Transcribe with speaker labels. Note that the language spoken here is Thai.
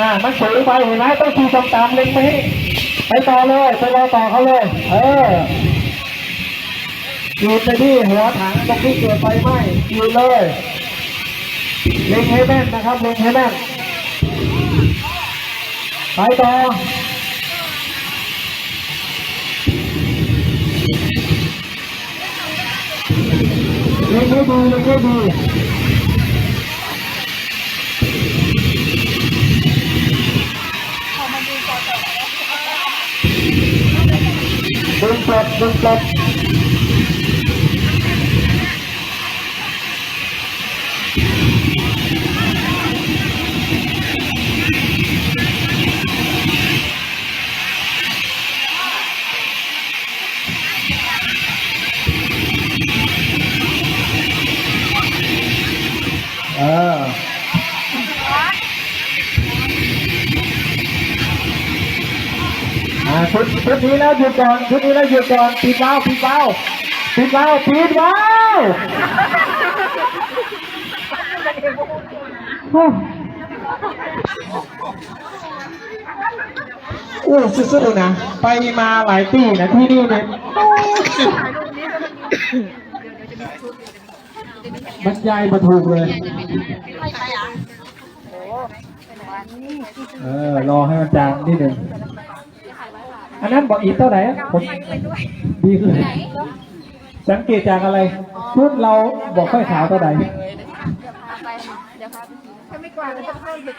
Speaker 1: อ่ามันสูงไปเห็นไหมต้องขี่ตามๆเล็งไปให้ไปต่อเลยไปรอต่อเขาเลย เออขีดไปที่หัวถังตรงที่เกิดไฟไหม้ขีดเลยเล็งให้แม่นนะครับเล็งให้แม่นไปต่อเล็งให้ดีเล็งให้ดี ดึงป ชุดชุดนี้แล้วหยุดก่อนชุดนี้แล้วหยุดก่อนปิดวาล์วปิดวาล์วปิดวาล์วปิดวาล์วโอ้โอ้สุดๆเลยนะ ไปมาหลายปีนะที่นี่เนี่ยบรรยายมาถูกเลยเออรอให้มันจางนิดหนึ่ง อันนั้นบอกอีกเท่าไหร่อะผมดีขึ้นสังเกตจากอะไรชุดเราบอกค่อยขาวเท่าไหร่
Speaker 2: เดี๋ยวพาไปเดี๋ยวพาไป